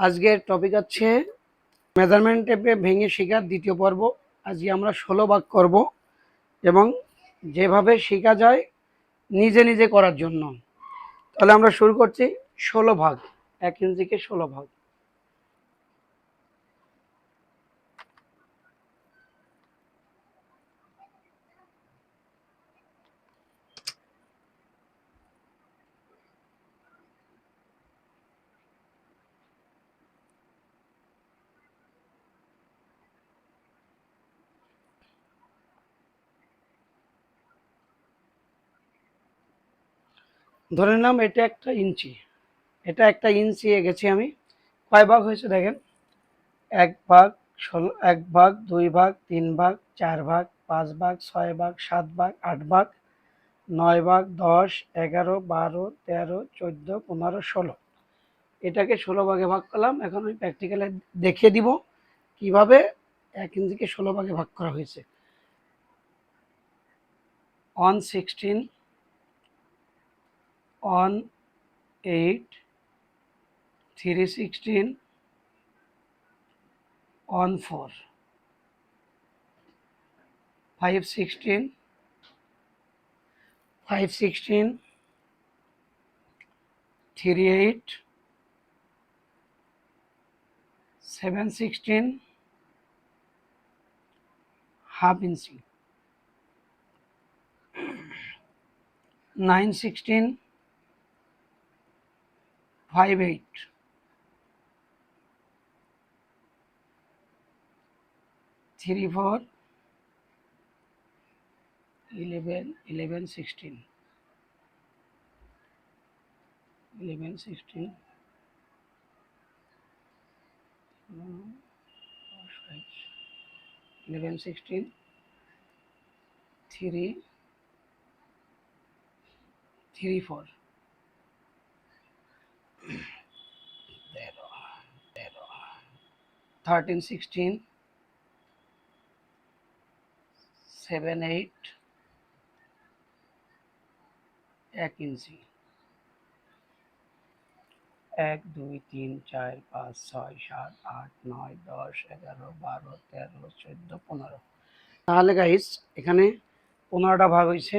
আজকের টপিক হচ্ছে মেজারমেন্ট টেপে ভেঙে শেখার দ্বিতীয় পর্ব। আজকে আমরা ষোলো ভাগ করব এবং যেভাবে শেখা যায় নিজে নিজে করার জন্য। তাহলে আমরা শুরু করছি ষোলো ভাগ, এক ইঞ্চিকে ষোলো ভাগ। ধরে নিলাম এটা একটা ইঞ্চি। এটা একটা ইঞ্চি গেছি আমি। কয় ভাগ হয়েছে দেখেন? এক ভাগ ষোলো, এক ভাগ, দুই ভাগ, তিন ভাগ, চার ভাগ, পাঁচ ভাগ, ছয় ভাগ, সাত ভাগ, আট ভাগ, নয় ভাগ, দশ, এগারো, বারো, তেরো, চোদ্দ, পনেরো, ষোলো। এটাকে ষোলো ভাগে ভাগ করলাম। এখন আমি প্র্যাকটিক্যালে দেখিয়ে দিব কীভাবে এক ইঞ্চিকে ষোলো ভাগে ভাগ করা হয়েছে। One sixteen on 8 three sixteen, on 4 5 16 5 16 half inch. 9 16 five eight. Three four. Eleven eleven sixteen. Eleven sixteen. Eleven sixteen. Three. Three four. Thirteen sixteen seven eight এক ইঞ্চি। এক, দুই, তিন, চার, পাঁচ, ছয়, সাত, আট, নয়, দশ, এগারো, বারো, তেরো, চোদ্দ, পনেরো। তাহলে গাইস এখানে পনেরোটা ভাগ হয়েছে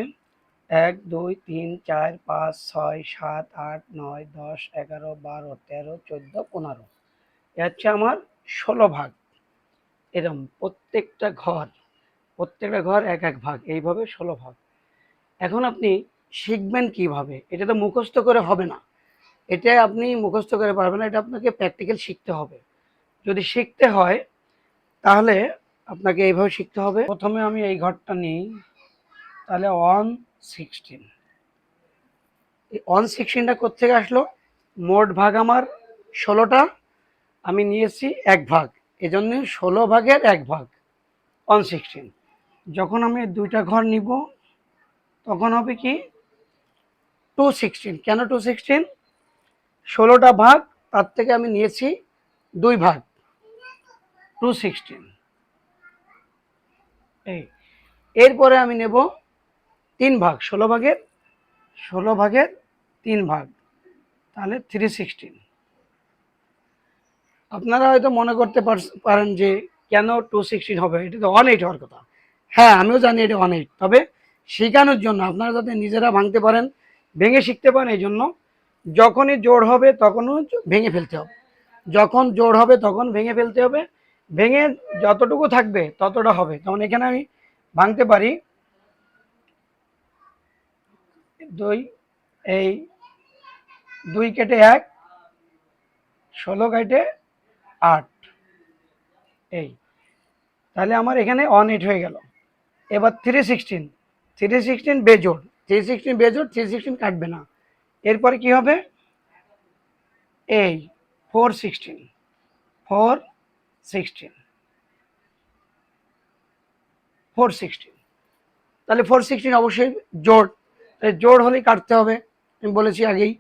এক, দুই, তিন, চার, পাঁচ, ছয়, সাত, আট, নয়, দশ, এগারো, বারো, তেরো, চোদ্দ, পনেরো। এ হচ্ছে আমার ষোলো ভাগ। এরম প্রত্যেকটা ঘর প্রত্যেকটা ঘর এক এক ভাগ, এইভাবে ষোলো ভাগ। এখন আপনি শিখবেন কীভাবে? এটা তো মুখস্থ করে হবে না। এটা আপনি মুখস্থ করে পারবেন না, এটা আপনাকে প্র্যাকটিক্যাল শিখতে হবে। যদি শিখতে হয়, তাহলে আপনাকে এইভাবে শিখতে হবে। প্রথমে আমি এই ঘরটা নিই, তাহলে ওয়ান সিক্সটিন এই ওয়ান সিক্সটিনটা কোথেকে আসলো? মোট ভাগ আমার ষোলোটা আমি নিয়েছি এক ভাগ। এজন্য ষোলো ভাগের এক ভাগ ওয়ান সিক্সটিন যখন আমি দুইটা ঘর নিব, তখন হবে কি টু সিক্সটিন কেন টু সিক্সটিন ষোলোটা ভাগ, তার থেকে আমি নিয়েছি দুই ভাগ। টু সিক্সটিন এই, এরপরে আমি নেব তিন ভাগ, ষোলো ভাগের ষোলো ভাগের তিন ভাগ। তাহলে থ্রি সিক্সটিন আপনারা হয়তো মনে করতে পারেন যে কেন টু সিক্সটিন হবে? এটা তো ওয়ান এইট হওয়ার কথা। হ্যাঁ আমিও জানি এটা ওয়ান এইট তবে শেখানোর জন্য আপনারা যাতে নিজেরা ভাঙতে পারেন, ভেঙে শিখতে পারেন, এই জন্য যখনই জোর হবে তখনও ভেঙে ফেলতে হবে। যখন জোর হবে তখন ভেঙে ফেলতে হবে। ভেঙে যতটুকু থাকবে ততটা হবে। তখন এখানে আমি ভাঙতে পারি। দুই, এই দুই কেটে এক, ষোলো কেটে আট। এই। তাহলে আমার এখানে অন এইট হয়ে গেল। এবার থ্রি সিক্সটিন থ্রি সিক্সটিন বেজোড়। থ্রি সিক্সটিন বেজোড় থ্রি সিক্সটিন কাটবে না। এরপরে কি হবে? এই four sixteen four sixteen four sixteen তাহলে ফোর সিক্সটিন অবশ্যই জোড়। জোড় হলেই কাটতে হবে। আমি বলেছি আগেই।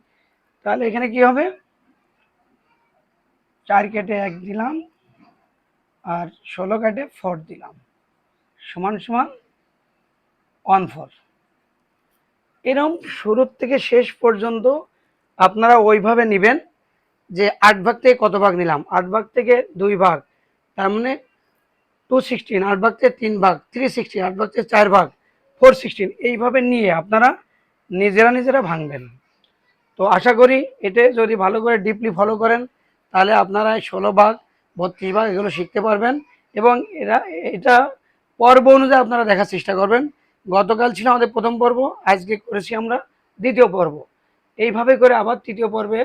তাহলে এখানে কি হবে? চার কেটে এক দিলাম আর ষোলো কেটে ফোর দিলাম। সমান সমান ওয়ান ফোর এরম শুরুর থেকে শেষ পর্যন্ত আপনারা ওইভাবে নেবেন যে আট ভাগ থেকে কত ভাগ নিলাম? আট ভাগ থেকে দুই ভাগ, তার মানে টু সিক্সটিন আট ভাগ থেকে তিন ভাগ থ্রি সিক্সটিন আট ভাগ থেকে চার ভাগ ফোর সিক্সটিন এইভাবে নিয়ে আপনারা নিজেরা নিজেরা ভাঙবেন। তো আশা করি এটা যদি ভালো করে ডিপলি ফলো করেন তাহলে আপনারা ষোলো ভাগ, বত্রিশ ভাগ এগুলো শিখতে পারবেন এবং এরা, এটা পর্ব অনুযায়ী আপনারা দেখার চেষ্টা করবেন। গতকাল ছিল আমাদের প্রথম পর্ব, আজকে করেছি আমরা দ্বিতীয় পর্ব। এইভাবে করে আবার তৃতীয় পর্বে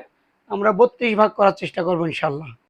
আমরা বত্রিশ ভাগ করার চেষ্টা করব ইনশাল্লাহ